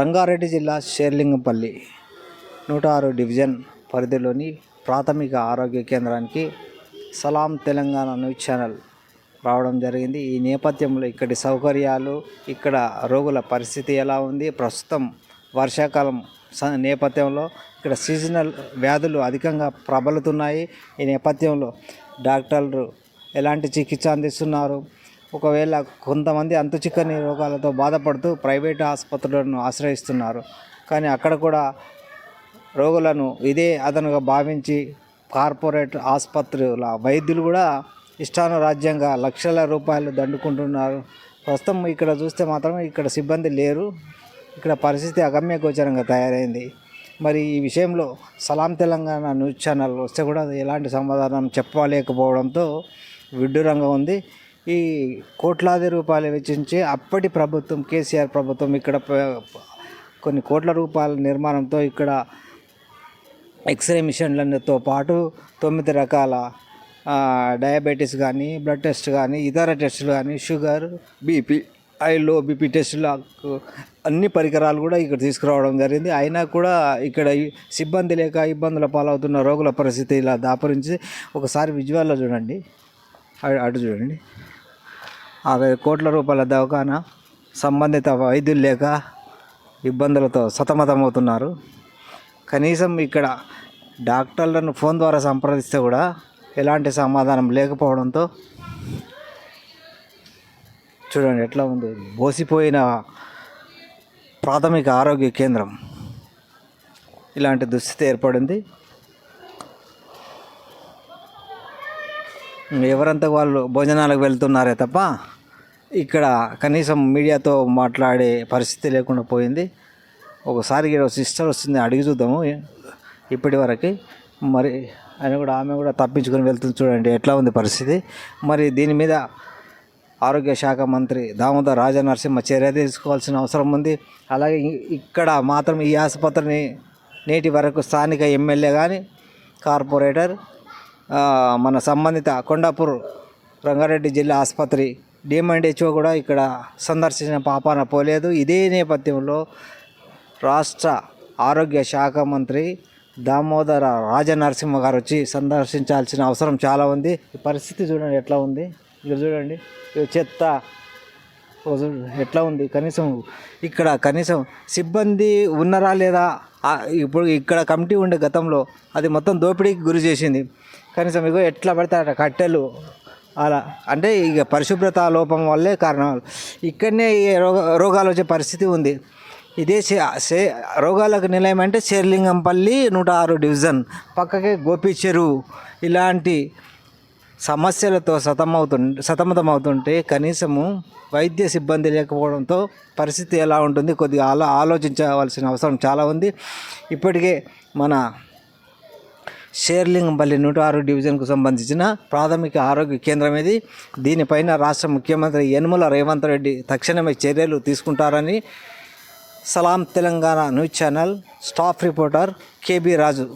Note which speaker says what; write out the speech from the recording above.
Speaker 1: రంగారెడ్డి జిల్లా షేర్లింగంపల్లి నూట ఆరు డివిజన్ పరిధిలోని ప్రాథమిక ఆరోగ్య కేంద్రానికి సలాం తెలంగాణ న్యూస్ ఛానల్ రావడం జరిగింది. ఈ నేపథ్యంలో ఇక్కడి సౌకర్యాలు ఇక్కడ రోగుల పరిస్థితి ఎలా ఉంది ప్రస్తుతం వర్షాకాలం స- నేపథ్యంలో ఇక్కడ సీజనల్ వ్యాధులు అధికంగా ప్రబలుతున్నాయి. ఈ నేపథ్యంలో డాక్టర్లు ఎలాంటి చికిత్స అందిస్తున్నారు? ఒకవేళ కొంతమంది అంతు చిక్కని రోగాలతో బాధపడుతూ ప్రైవేట్ ఆసుపత్రులను ఆశ్రయిస్తున్నారు. కానీ అక్కడ కూడా రోగులను ఇదే అదనుగా భావించి కార్పొరేట్ ఆసుపత్రుల వైద్యులు కూడా ఇష్టానురాజ్యంగా లక్షల రూపాయలు దండుకుంటున్నారు. ప్రస్తుతం ఇక్కడ చూస్తే మాత్రం ఇక్కడ సిబ్బంది లేరు. ఇక్కడ పరిస్థితి అగమ్య గోచరంగా తయారైంది. మరి ఈ విషయంలో సలాం తెలంగాణ న్యూస్ ఛానల్ వస్తే కూడా ఎలాంటి సమాధానం చెప్పలేకపోవడంతో విడ్డూరంగా ఉంది. ఈ కోట్లాది రూపాయలు వెచ్చించి అప్పటి ప్రభుత్వం కేసీఆర్ ప్రభుత్వం ఇక్కడ కొన్ని కోట్ల రూపాయల నిర్మాణంతో ఇక్కడ ఎక్స్రే మిషన్లతో పాటు తొమ్మిది రకాల డయాబెటీస్ కానీ బ్లడ్ టెస్ట్ కానీ ఇతర టెస్టులు కానీ sugar BP high low BP టెస్టులకు అన్ని పరికరాలు కూడా ఇక్కడ తీసుకురావడం జరిగింది. అయినా కూడా ఇక్కడ సిబ్బంది లేక ఇబ్బందుల పాలవుతున్న రోగుల పరిస్థితి ఇలా దాపరించి ఒకసారి విజువల్లో చూడండి. అటు- అటు చూడండి. అరవై కోట్ల రూపాయల దవాఖాన సంబంధిత వైద్యులు లేక ఇబ్బందులతో సతమతమవుతున్నారు. కనీసం ఇక్కడ డాక్టర్లను ఫోన్ ద్వారా సంప్రదిస్తే కూడా ఎలాంటి సమాధానం లేకపోవడంతో చూడండి ఎట్లా ఉంది. బోసిపోయిన ప్రాథమిక ఆరోగ్య కేంద్రం. ఇలాంటి దుస్థితి ఏర్పడింది. ఎవరంతా వాళ్ళు భోజనాలకు వెళ్తున్నారే తప్ప ఇక్కడ కనీసం మీడియాతో మాట్లాడే పరిస్థితి లేకుండా పోయింది. ఒకసారి సిస్టర్ వస్తుంది అడిగి చూద్దాము. ఇప్పటి వరకు మరి ఆయన కూడా ఆమె కూడా తప్పించుకొని వెళ్తుంది చూడండి ఎట్లా ఉంది పరిస్థితి. మరి దీని మీద ఆరోగ్య శాఖ మంత్రి దామోదర్ రాజనరసింహ చర్య తీసుకోవాల్సిన అవసరం ఉంది. అలాగే ఇక్కడ మాత్రం ఈ ఆసుపత్రిని నేటి వరకు స్థానిక ఎమ్మెల్యే కానీ కార్పొరేటర్ మన సంబంధిత కొండాపూర్ రంగారెడ్డి జిల్లా ఆసుపత్రి డిఎంఎండ్హెచ్ఓ కూడా ఇక్కడ సందర్శించిన పాపాన పోలేదు. ఇదే నేపథ్యంలో రాష్ట్ర ఆరోగ్య శాఖ మంత్రి దామోదర రాజనరసింహ గారు వచ్చి సందర్శించాల్సిన అవసరం చాలా ఉంది. ఈ పరిస్థితి చూడండి ఎట్లా ఉంది. ఇక్కడ చూడండి. చెత్త ఎట్లా ఉంది? కనీసం ఇక్కడ కనీసం సిబ్బంది ఉన్నారా లేదా? ఇప్పుడు ఇక్కడ కమిటీ ఉండే గతంలో అది మొత్తం దోపిడీకి గురి చేసింది. కనీసం ఇగో ఎట్లా పడితే కట్టెలు అలా అంటే ఇక పరిశుభ్రత లోపం వల్లే కారణాలు ఇక్కడనే ఈ రోగ రోగాలు వచ్చే పరిస్థితి ఉంది. ఇదే సే రోగాలకు నిలయం అంటే శేర్లింగంపల్లి నూట ఆరు డివిజన్ పక్కకే గోపి చెరువు. ఇలాంటి సమస్యలతో సతమవుతు సతమతమవుతుంటే కనీసము వైద్య సిబ్బంది లేకపోవడంతో పరిస్థితి ఎలా ఉంటుంది కొద్దిగా ఆలో ఆలోచించవలసిన అవసరం చాలా ఉంది. ఇప్పటికే మన షేర్లింగంపల్లి నూట ఆరు డివిజన్కు సంబంధించిన ప్రాథమిక ఆరోగ్య కేంద్రం ఇది దీనిపైన రాష్ట్ర ముఖ్యమంత్రి యనుమల రేవంత్ రెడ్డి తక్షణమే చర్యలు తీసుకుంటారని Salaam Telangana news channel staff reporter KB Raju